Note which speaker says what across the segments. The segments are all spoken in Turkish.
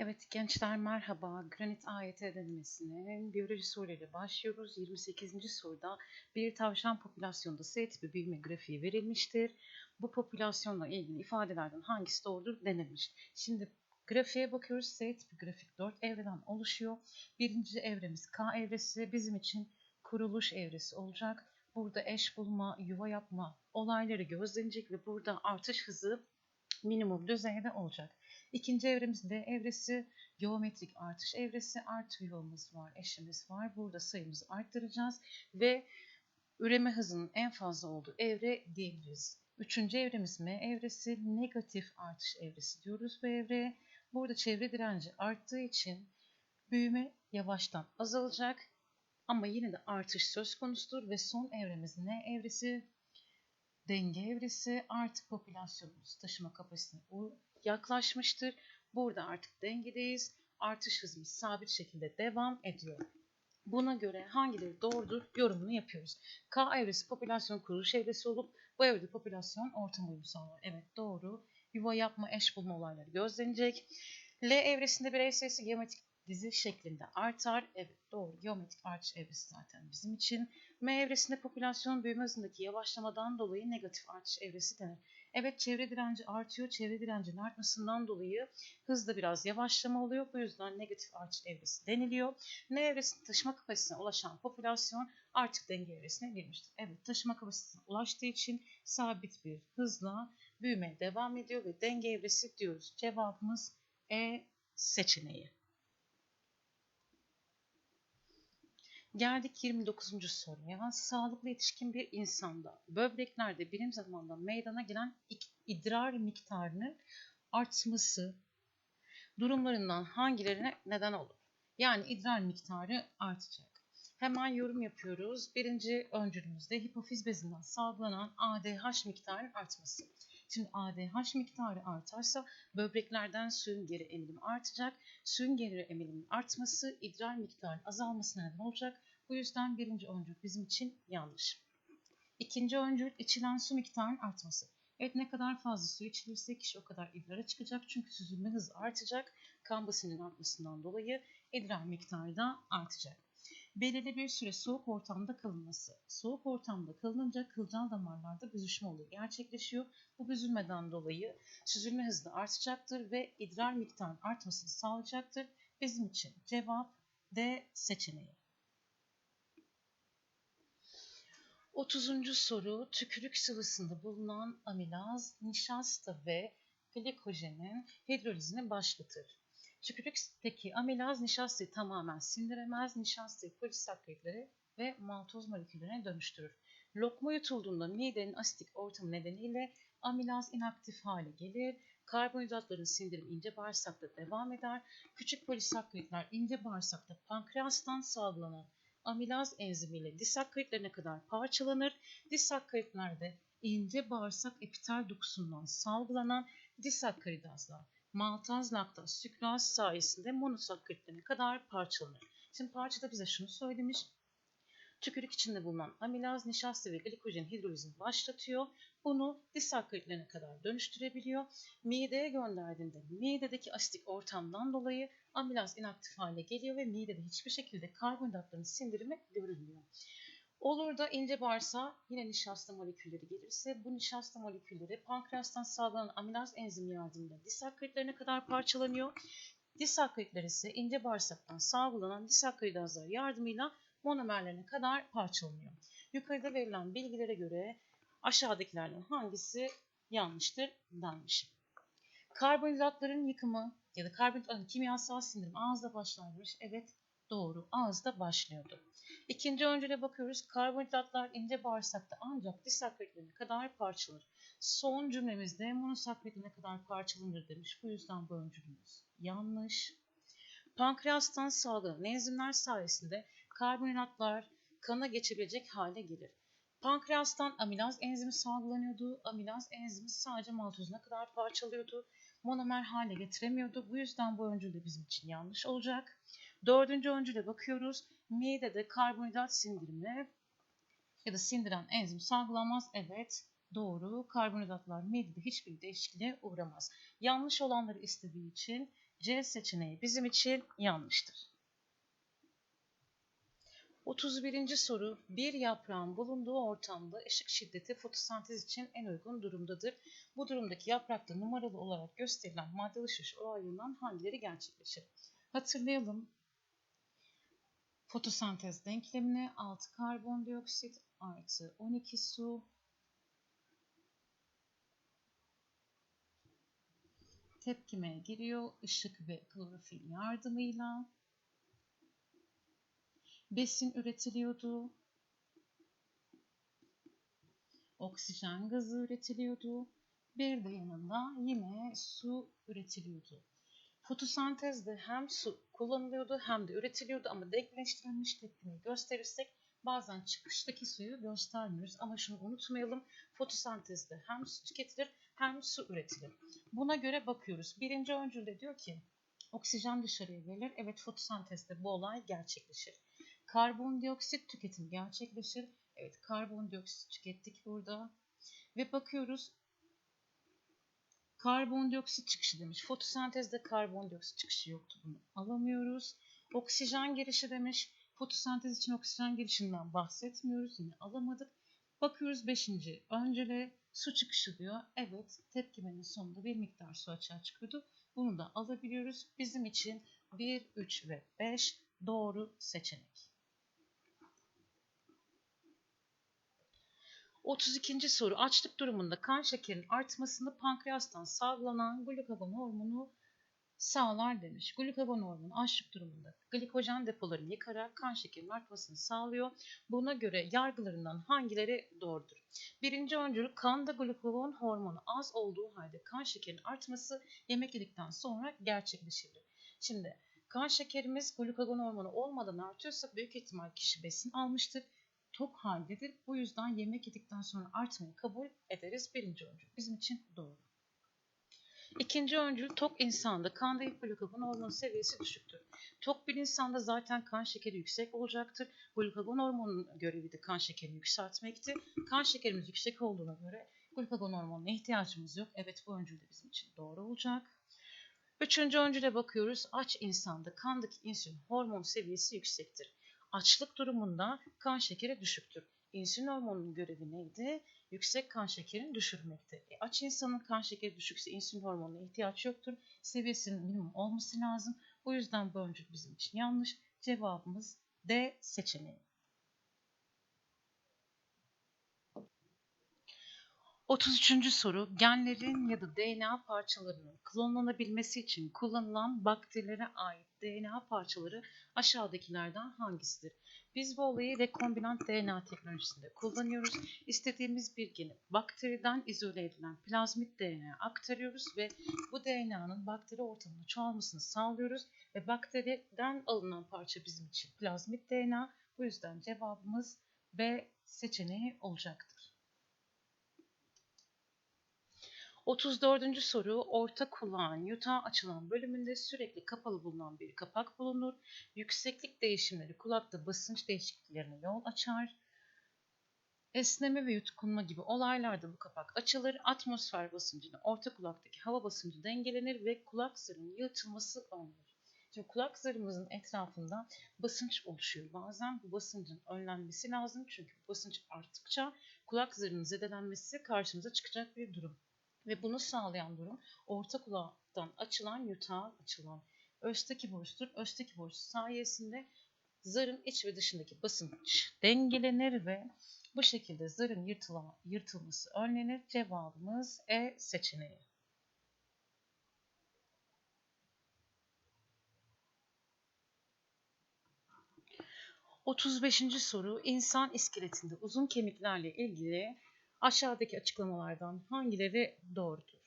Speaker 1: Evet gençler merhaba. Granit AYT denemesine biyoloji soruyla başlıyoruz. 28. soruda bir tavşan popülasyonunda S tipi büyüme grafiği verilmiştir. Bu popülasyonla ilgili ifadelerden hangisi doğrudur denilmiş. Şimdi grafiğe bakıyoruz. S tipi grafik 4 evreden oluşuyor. Birinci evremiz K evresi bizim için kuruluş evresi olacak. Burada eş bulma, yuva yapma olayları gözlenecek ve burada artış hızı minimum düzeyde olacak. İkinci evremiz D evresi, geometrik artış evresi, artı yuvamız var, eşimiz var. Burada sayımızı arttıracağız ve üreme hızının en fazla olduğu evre diyebiliriz. Üçüncü evremiz M evresi, negatif artış evresi diyoruz bu evreye. Burada çevre direnci arttığı için büyüme yavaştan azalacak ama yine de artış söz konusudur ve son evremiz N evresi, denge evresi artık popülasyonumuz taşıma kapasitesine yaklaşmıştır. Burada artık dengedeyiz. Artış hızımız sabit şekilde devam ediyor. Buna göre hangileri doğrudur yorumunu yapıyoruz. K evresi popülasyon kuruluş evresi olup bu evrede popülasyon ortam uyumu sağlar. Evet doğru. Yuva yapma, eş bulma olayları gözlenecek. L evresinde birey sayısı geometrik dizi şeklinde artar. Evet doğru. Geometrik artış evresi zaten bizim için. M evresinde popülasyon büyüme hızındaki yavaşlamadan dolayı negatif artış evresi denir. Evet çevre direnci artıyor. Çevre direncinin artmasından dolayı hızda biraz yavaşlama oluyor. Bu yüzden negatif artış evresi deniliyor. N evresinde taşıma kapasitesine ulaşan popülasyon artık denge evresine girmiştir. Evet taşıma kapasitesine ulaştığı için sabit bir hızla büyümeye devam ediyor ve denge evresi diyoruz. Cevabımız E seçeneği. Geldik 29. soruya. Sağlıklı yetişkin bir insanda böbreklerde birim zamanda meydana gelen idrar miktarının artması durumlarından hangilerine neden olur? Yani idrar miktarı artacak. Hemen yorum yapıyoruz. Birinci öncülümüzde hipofiz bezinden salgılanan ADH miktarının artması. Şimdi ADH miktarı artarsa böbreklerden suyun geri emilimi artacak. Suyun geri emilimin artması idrar miktarının azalmasına neden olacak. Bu yüzden birinci öncül bizim için yanlış. İkinci öncül içilen su miktarının artması. Evet ne kadar fazla su içilirse kişi o kadar idrara çıkacak. Çünkü süzülme hızı artacak. Kan basının artmasından dolayı idrar miktarı da artacak. Belirli bir süre soğuk ortamda kalınması. Soğuk ortamda kalınınca kılcal damarlarda büzüşme oluyor, gerçekleşiyor. Bu büzülmeden dolayı süzülme hızı artacaktır ve idrar miktarının artmasını sağlayacaktır. Bizim için cevap D seçeneği. 30. soru tükürük sıvısında bulunan amilaz, nişasta ve glikojenin hidrolizini başlatır. Tükürükteki amilaz nişastayı tamamen sindiremez, nişastayı polisakaritlere ve maltoz moleküllerine dönüştürür. Lokma yutulduğunda midenin asitik ortamı nedeniyle amilaz inaktif hale gelir. Karbonhidratların sindirimi ince bağırsakta devam eder. Küçük polisakkaritler ince bağırsakta pankreastan salgılanan amilaz enzimiyle disakkaritlerine kadar parçalanır. Disakkaritlerde ince bağırsak epitel dokusundan salgılanan disakkaridazlar maltaz, laktaz, sükraz sayesinde monosakkaritlerine kadar parçalanır. Şimdi parçada bize şunu söylemiş. Tükürük içinde bulunan amilaz, nişasta ve glikojen hidrolizini başlatıyor. Bunu disakkaritlerine kadar dönüştürebiliyor. Mideye gönderdiğinde midedeki asitik ortamdan dolayı amilaz inaktif hale geliyor ve midede hiçbir şekilde karbonhidratların sindirimi görülmüyor. Olur da ince bağırsağa yine nişasta molekülleri gelirse bu nişasta molekülleri pankreastan sağlanan amilaz enzimi yardımıyla disakkaritlerine kadar parçalanıyor. Disakkaritler ise ince bağırsaktan salgılanan disakkaridazlar yardımıyla monomerlerine kadar parçalanıyor. Yukarıda verilen bilgilere göre aşağıdakilerden hangisi yanlıştır denmiş. Karbonhidratların yıkımı ya da karbonhidratların kimyasal sindirim ağızda başlarmış. Evet doğru ağızda başlıyordu. İkinci öncüle bakıyoruz. Karbonhidratlar ince bağırsakta ancak disakkaritlerine kadar parçalanır. Son cümlemizde monosakkaritlerine kadar parçalanır demiş. Bu yüzden bu öncülümüz yanlış. Pankreastan sağlanan enzimler sayesinde karbonhidratlar kana geçebilecek hale gelir. Pankreastan amilaz enzimi salgılanıyordu. Amilaz enzimi sadece maltozuna kadar parçalıyordu. Monomer hale getiremiyordu. Bu yüzden bu öncül de bizim için yanlış olacak. Dördüncü öncüle bakıyoruz. Midede karbonhidrat sindirimine ya da sindiren enzim salgılanmaz. Evet doğru. Karbonhidratlar midede hiçbir değişikliğe uğramaz. Yanlış olanları istediği için C seçeneği bizim için yanlıştır. 31. soru. Bir yaprağın bulunduğu ortamda ışık şiddeti fotosentez için en uygun durumdadır. Bu durumdaki yaprakta numaralı olarak gösterilen madde alışveriş olaylarından hangileri gerçekleşir? Hatırlayalım. Fotosentez denklemini 6 karbondioksit artı 12 su tepkimeye giriyor ışık ve klorofil yardımıyla besin üretiliyordu. Oksijen gazı üretiliyordu. Bir de yanında yine su üretiliyordu. Fotosentezde hem su kullanılıyordu hem de üretiliyordu ama denkleştirilmiş tepkimeyi gösterirsek bazen çıkıştaki suyu göstermiyoruz. Ama şunu unutmayalım fotosentezde hem su tüketilir hem su üretilir. Buna göre bakıyoruz. Birinci öncülde diyor ki oksijen dışarıya verilir. Evet fotosentezde bu olay gerçekleşir. Karbondioksit tüketimi gerçekleşir. Evet karbondioksit tükettik burada. Ve bakıyoruz karbondioksit çıkışı demiş. Fotosentezde karbondioksit çıkışı yoktu. Bunu alamıyoruz. Oksijen girişi demiş. Fotosentez için oksijen girişinden bahsetmiyoruz. Yine alamadık. Bakıyoruz 5. öncele su çıkışı diyor. Evet tepkimenin sonunda bir miktar su açığa çıkıyordu. Bunu da alabiliyoruz. Bizim için 1, 3 ve 5 doğru seçenek. 32. soru. Açlık durumunda kan şekerinin artmasını pankreastan salgılanan glukagon hormonu sağlar demiş. Glukagon hormonu açlık durumunda glikojen depolarını yıkarak kan şekerinin artmasını sağlıyor. Buna göre yargılarından hangileri doğrudur? Birinci öncülük kanda glukagon hormonu az olduğu halde kan şekerinin artması yemek yedikten sonra gerçekleşir. Şimdi kan şekerimiz glukagon hormonu olmadan artıyorsa büyük ihtimal kişi besin almıştır tok haldedir. Bu yüzden yemek yedikten sonra artmayı kabul ederiz. Birinci öncül bizim için doğru. İkinci öncül tok insanda kanda glukagon hormonu seviyesi düşüktür. Tok bir insanda zaten kan şekeri yüksek olacaktır. Glukagon hormonunun görevi de kan şekerini yükseltmekti. Kan şekerimiz yüksek olduğuna göre glukagon hormonuna ihtiyacımız yok. Evet bu öncül de bizim için doğru olacak. Üçüncü öncüle bakıyoruz. Aç insanda kandaki insülin hormon seviyesi yüksektir. Açlık durumunda kan şekeri düşüktür. İnsülin hormonunun görevi neydi? Yüksek kan şekerini düşürmekte. E, aç insanın kan şekeri düşükse insülin hormonuna ihtiyaç yoktur. Seviyesinin minimum olması lazım. Bu yüzden bu öncül bizim için yanlış. Cevabımız D seçeneği. 33. soru genlerin ya da DNA parçalarının klonlanabilmesi için kullanılan bakterilere ait DNA parçaları aşağıdakilerden hangisidir? Biz bu olayı rekombinant DNA teknolojisinde kullanıyoruz. İstediğimiz bir geni bakteriden izole edilen plazmit DNA aktarıyoruz ve bu DNA'nın bakteri ortamında çoğalmasını sağlıyoruz ve bakteriden alınan parça bizim için plazmit DNA. Bu yüzden cevabımız B seçeneği olacaktır. 34. soru orta kulağın yutağa açılan bölümünde sürekli kapalı bulunan bir kapak bulunur. Yükseklik değişimleri kulakta basınç değişikliklerine yol açar. Esneme ve yutkunma gibi olaylarda bu kapak açılır. Atmosfer basıncını orta kulaktaki hava basıncı dengelenir ve kulak zarının yırtılması önlenir. Şimdi kulak zarımızın etrafında basınç oluşuyor. Bazen bu basıncın önlenmesi lazım çünkü basınç arttıkça kulak zarının zedelenmesi karşımıza çıkacak bir durum. Ve bunu sağlayan durum orta kulaktan açılan yutağa açılan östaki boştur. Östaki boş sayesinde zarın iç ve dışındaki basınç dengelenir ve bu şekilde zarın yırtıla, yırtılması önlenir. Cevabımız E seçeneği. Otuz beşinci soru insan iskeletinde uzun kemiklerle ilgili Aşağıdaki açıklamalardan hangileri doğrudur?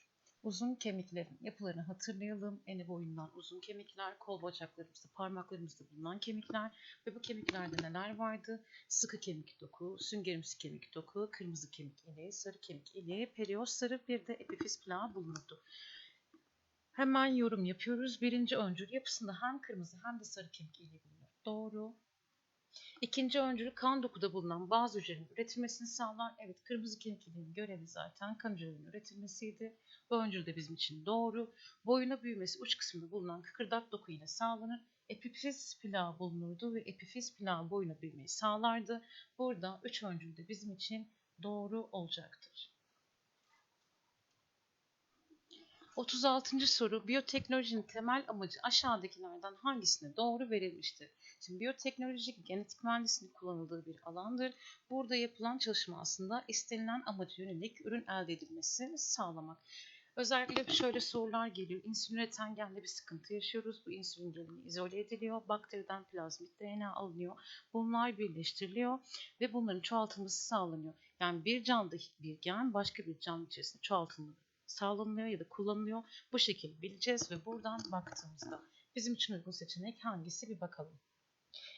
Speaker 1: Uzun kemiklerin yapılarını hatırlayalım. Eni boyundan uzun kemikler, kol bacaklarımızda, parmaklarımızda bulunan kemikler ve bu kemiklerde neler vardı? Sıkı kemik doku, süngerimsi kemik doku, kırmızı kemik iliği, sarı kemik iliği, perioz sarı bir de epifiz plağı bulunurdu. Hemen yorum yapıyoruz. Birinci öncül yapısında hem kırmızı hem de sarı kemik iliği bulunur. Doğru. İkinci öncül kan dokuda bulunan bazı hücrelerin üretilmesini sağlar. Evet kırmızı kemiklerin görevi zaten kan hücrelerinin üretilmesiydi. Bu öncül de bizim için doğru. Boyuna büyümesi uç kısmında bulunan kıkırdak doku ile sağlanır. Epifiz plağı bulunurdu ve epifiz plağı boyuna büyümeyi sağlardı. Burada üç öncül de bizim için doğru olacaktır. 36. soru biyoteknolojinin temel amacı aşağıdakilerden hangisine doğru verilmiştir? Şimdi biyoteknoloji genetik mühendisliğinin kullanıldığı bir alandır. Burada yapılan çalışma aslında istenilen amaca yönelik ürün elde edilmesi sağlamak. Özellikle şöyle sorular geliyor. İnsülin üreten gende bir sıkıntı yaşıyoruz. Bu insülin genini izole ediliyor. Bakteriden plazmit DNA alınıyor. Bunlar birleştiriliyor ve bunların çoğaltılması sağlanıyor. Yani bir canlıdaki bir gen başka bir canlı içerisinde çoğaltılıyor sağlanıyor ya da kullanılıyor. Bu şekilde bileceğiz ve buradan baktığımızda bizim için uygun seçenek hangisi bir bakalım.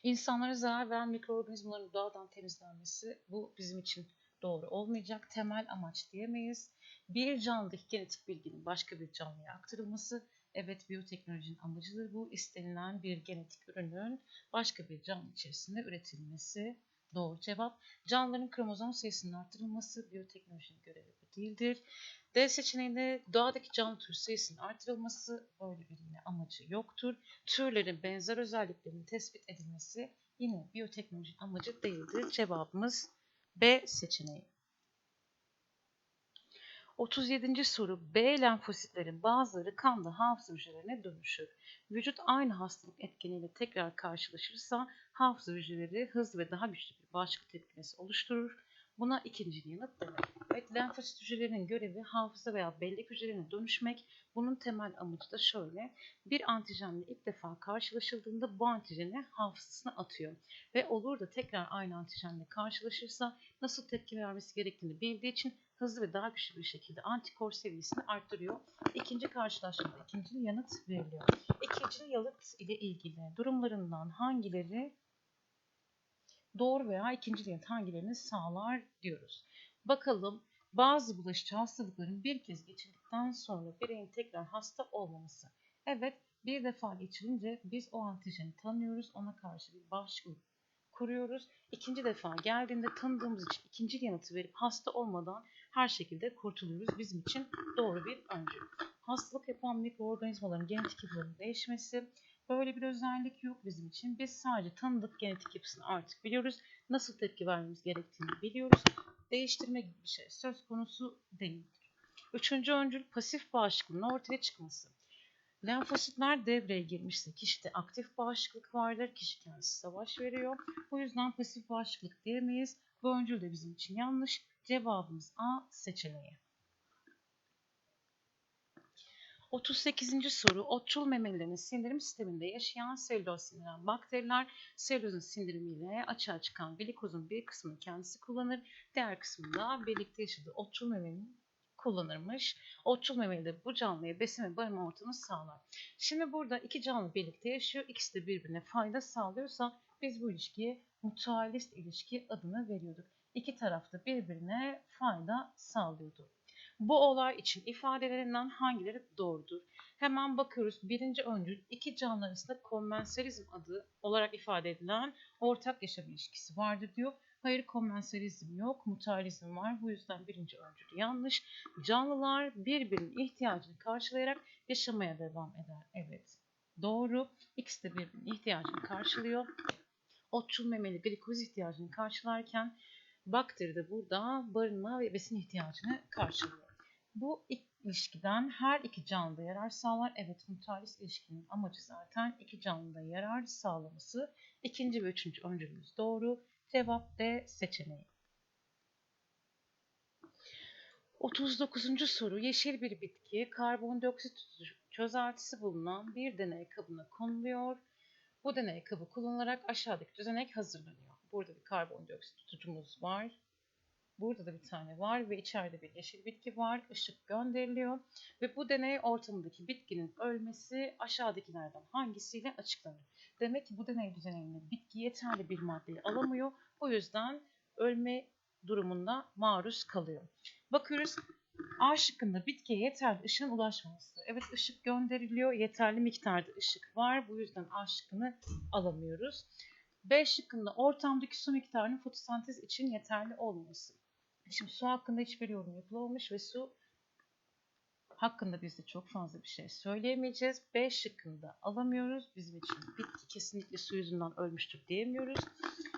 Speaker 1: İnsanlara zarar veren mikroorganizmaların doğadan temizlenmesi bu bizim için doğru olmayacak. Temel amaç diyemeyiz. Bir canlıdaki genetik bilginin başka bir canlıya aktarılması evet biyoteknolojinin amacıdır bu. İstenilen bir genetik ürünün başka bir canlı içerisinde üretilmesi doğru cevap. Canlıların kromozom sayısının artırılması biyoteknolojinin görevi değildir. D seçeneğinde doğadaki canlı tür sayısının artırılması böyle bir yine amacı yoktur. Türlerin benzer özelliklerinin tespit edilmesi yine biyoteknolojinin amacı değildir. Cevabımız B seçeneği. 37. soru B lenfositlerin bazıları kanda hafıza hücrelerine dönüşür. Vücut aynı hastalık etkeniyle tekrar karşılaşırsa hafıza hücreleri hızlı ve daha güçlü bir bağışıklık tepkimesi oluşturur. Buna ikinci yanıt denir. Evet, lenfosit hücrelerinin görevi hafıza veya bellek hücrelerine dönüşmek. Bunun temel amacı da şöyle. Bir antijenle ilk defa karşılaşıldığında bu antijeni hafızasına atıyor. Ve olur da tekrar aynı antijenle karşılaşırsa nasıl tepki vermesi gerektiğini bildiği için hızlı ve daha güçlü bir şekilde antikor seviyesini arttırıyor. İkinci karşılaşmada ikinci yanıt veriliyor. İkinci yanıt ile ilgili durumlarından hangileri doğru veya ikinci yanıt hangilerini sağlar diyoruz. Bakalım bazı bulaşıcı hastalıkların bir kez geçirdikten sonra bireyin tekrar hasta olmaması. Evet bir defa geçirince biz o antijeni tanıyoruz. Ona karşı bir bağışıklık kuruyoruz. İkinci defa geldiğinde tanıdığımız için ikinci yanıtı verip hasta olmadan her şekilde kurtuluyoruz. Bizim için doğru bir öncü. Hastalık yapan mikroorganizmaların genetik yapılarının değişmesi. Böyle bir özellik yok bizim için. Biz sadece tanıdık genetik yapısını artık biliyoruz. Nasıl tepki vermemiz gerektiğini biliyoruz değiştirme gibi bir şey söz konusu değildir. Üçüncü öncül pasif bağışıklığın ortaya çıkması. Lenfositler devreye girmişse kişide aktif bağışıklık vardır. Kişi kendisi savaş veriyor. Bu yüzden pasif bağışıklık diyemeyiz. Bu öncül de bizim için yanlış. Cevabımız A seçeneği. 38. soru otçul memelilerin sindirim sisteminde yaşayan selüloz sindiren bakteriler selülozun sindirimiyle açığa çıkan glikozun bir kısmını kendisi kullanır. Diğer kısmında birlikte yaşadığı otçul memelinin kullanırmış. Otçul memeli de bu canlıya besin ve barınma ortamını sağlar. Şimdi burada iki canlı birlikte yaşıyor. İkisi de birbirine fayda sağlıyorsa biz bu ilişkiye mutualist ilişki adını veriyorduk. İki tarafta birbirine fayda sağlıyordu. Bu olay için ifadelerinden hangileri doğrudur? Hemen bakıyoruz. Birinci öncül iki canlı arasında konvensiyalizm adı olarak ifade edilen ortak yaşam ilişkisi vardır diyor. Hayır konvensiyalizm yok, mutualizm var. Bu yüzden birinci öncül yanlış. Canlılar birbirinin ihtiyacını karşılayarak yaşamaya devam eder. Evet. Doğru. İkisi de birbirinin ihtiyacını karşılıyor. Otçul memeli glikoz ihtiyacını karşılarken bakteri de burada barınma ve besin ihtiyacını karşılıyor. Bu ilişkiden her iki canlıda yarar sağlar. Evet mutualist ilişkinin amacı zaten iki canlıda yarar sağlaması. İkinci ve üçüncü öncülümüz doğru. Cevap D seçeneği. 39. soru yeşil bir bitki karbondioksit çözeltisi bulunan bir deney kabına konuluyor. Bu deney kabı kullanılarak aşağıdaki düzenek hazırlanıyor. Burada bir karbondioksit tutucumuz var. Burada da bir tane var ve içeride bir yeşil bitki var. Işık gönderiliyor ve bu deney ortamındaki bitkinin ölmesi aşağıdakilerden hangisiyle açıklanır? Demek ki bu deney düzeninde bitki yeterli bir maddeyi alamıyor. Bu yüzden ölme durumunda maruz kalıyor. Bakıyoruz A şıkkında bitkiye yeterli ışığın ulaşmaması. Evet ışık gönderiliyor. Yeterli miktarda ışık var. Bu yüzden A şıkkını alamıyoruz. B şıkkında ortamdaki su miktarının fotosentez için yeterli olmaması. Şimdi su hakkında hiçbir yorum yapılmamış ve su hakkında biz de çok fazla bir şey söyleyemeyeceğiz. B şıkkında alamıyoruz. Bizim için bitki kesinlikle su yüzünden ölmüştür diyemiyoruz.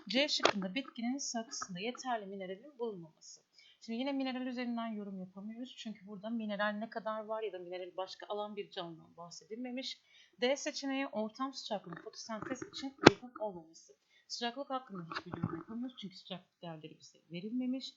Speaker 1: C şıkkında bitkinin saksısında yeterli mineralin bulunmaması. Şimdi yine mineral üzerinden yorum yapamıyoruz. Çünkü burada mineral ne kadar var ya da mineral başka alan bir canlıdan bahsedilmemiş. D seçeneği ortam sıcaklığı fotosentez için uygun olmaması. Sıcaklık hakkında hiçbir yorum yapamıyoruz. Çünkü sıcaklık değerleri bize verilmemiş.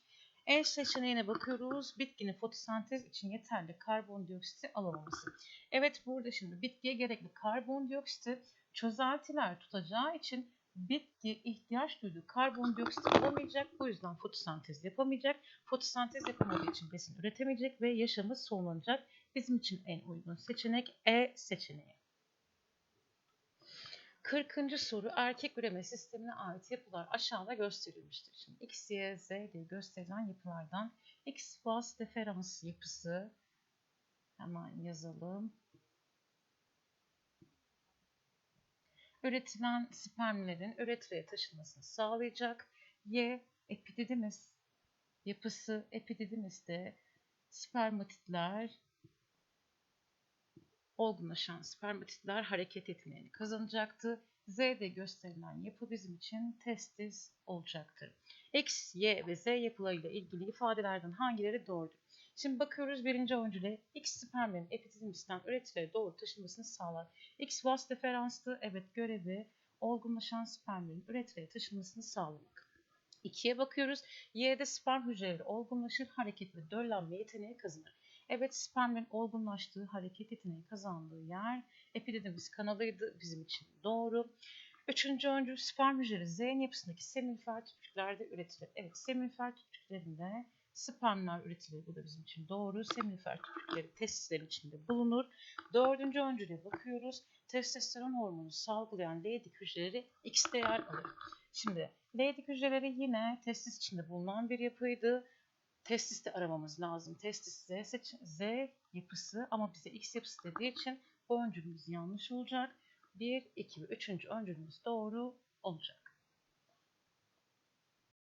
Speaker 1: E seçeneğine bakıyoruz. Bitkinin fotosentez için yeterli karbondioksiti alamaması. Evet burada şimdi bitkiye gerekli karbondioksiti çözeltiler tutacağı için bitki ihtiyaç duyduğu karbondioksit alamayacak. Bu yüzden fotosentez yapamayacak. Fotosentez yapamadığı için besin üretemeyecek ve yaşamı sonlanacak. Bizim için en uygun seçenek E seçeneği. 40. soru erkek üreme sistemine ait yapılar aşağıda gösterilmiştir. Şimdi X, Y, Z diye gösterilen yapılardan X faz deferans yapısı hemen yazalım. Üretilen spermlerin üretreye taşınmasını sağlayacak. Y epididymis yapısı epididimiste spermatitler olgunlaşan spermatitler hareket etmeyeni kazanacaktı. Z'de gösterilen yapı bizim için testis olacaktır. X, Y ve Z yapılarıyla ilgili ifadelerden hangileri doğrudur? Şimdi bakıyoruz birinci öncüle X spermlerin epididimisten üretilere doğru taşınmasını sağlar. X vas deferanstı. Evet görevi olgunlaşan spermlerin üretilere taşınmasını sağlamak. İkiye bakıyoruz. Y'de sperm hücreleri olgunlaşır, hareket ve döllenme yeteneği kazanır. Evet spermin olgunlaştığı, hareket yeteneği kazandığı yer epididimis kanalıydı bizim için doğru. Üçüncü öncül sperm hücreleri Z'nin yapısındaki seminifer tüpçüklerde üretilir. Evet seminifer tüpçüklerinde spermler üretilir. Bu da bizim için doğru. Seminifer tüpçükleri testislerin içinde bulunur. Dördüncü öncüle bakıyoruz. Testosteron hormonu salgılayan Leydig hücreleri X'te yer alır. Şimdi Leydig hücreleri yine testis içinde bulunan bir yapıydı testiste aramamız lazım. Testis Z, Z yapısı ama bize X yapısı dediği için bu öncülümüz yanlış olacak. 1, 2 ve 3. öncülümüz doğru olacak.